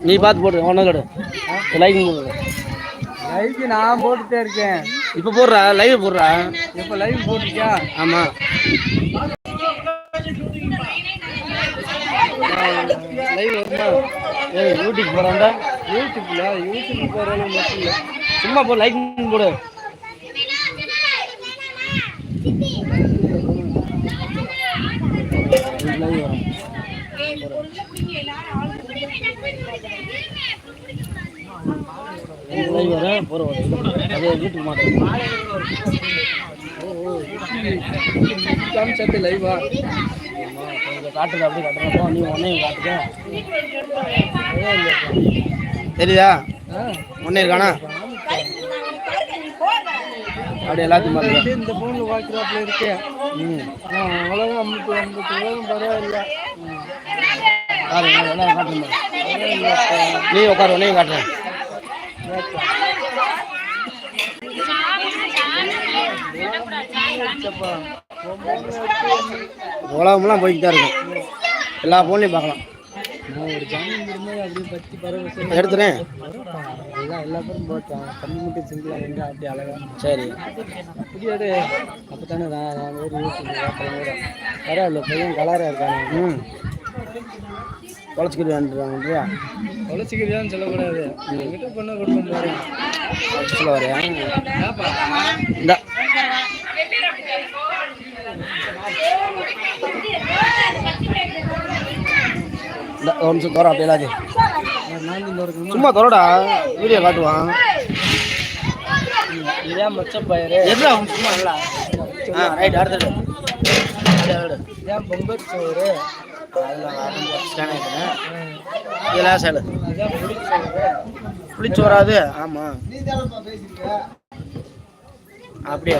நீ பார்த்து போடு ஒன்றும் கடை லைக் போடு. லைவ் நான் போட்டுட்டே இருக்கேன். இப்போ போடுறா லைவ் போடுறா. இப்போ லைவ் போட்டுருக்கியா? ஆமாம் லைவ் வருமா ஏய் யூடியூப் போகிறாண்டா யூடியூப்ல யூடியூப் போகிற அளவு மட்டும் இல்லை. சும்மா போ லைக் போடு லைவ் வரும் லைவ் வரேன் போகிற அது யூடியூப் மாட்டேன் காமிச்சாட்டு லைவா கொஞ்சம் காட்டுது அப்படியே காட்டுறப்போ நீ ஒன்னே காட்டுக்க தெரியுதா ஒன்னே இருக்கானா அப்படி எல்லாத்தையும் பாருங்க இந்த ஃபோனில் பார்க்குறாப்புல இருக்கேன் ம். பரவாயில்ல நீ உட்காரு உன்னையும் காட்டுறேன் உலகம்லாம் போய்கிட்டு தான் இருக்கும் எல்லா ஃபோன்லையும் பார்க்கலாம். எடுத்துறேன். எல்லா பேரும் மட்டும் சிங்கிளாக எங்க அப்படி அழகா சரி அப்படியே அப்போ தானே நான் பரவாயில்ல பையன் கலராக இருக்காங்க ம். தொலைச்சிக்கிட்டு வந்துடுறாங்கன்றியா தொலைச்சிக்கிறியான்னு சொல்லக்கூடாது. என்கிட்ட பண்ண கொடுக்கும் பாரு சொல்ல வரையா? இந்த. ஒரு நிமிஷம் தோற அப்படியே ஒரு சும்மா தோறடா வீடியோ காட்டுவான் இதான் மச்ச பயிறு? எதுடா சும்மா இல்லடா ஆ ரைட் அடுத்தது. இதான் பொங்கல் சோறு? இதெல்லாம் சேலு இதான் வராது. ஆமாம் அப்படியே?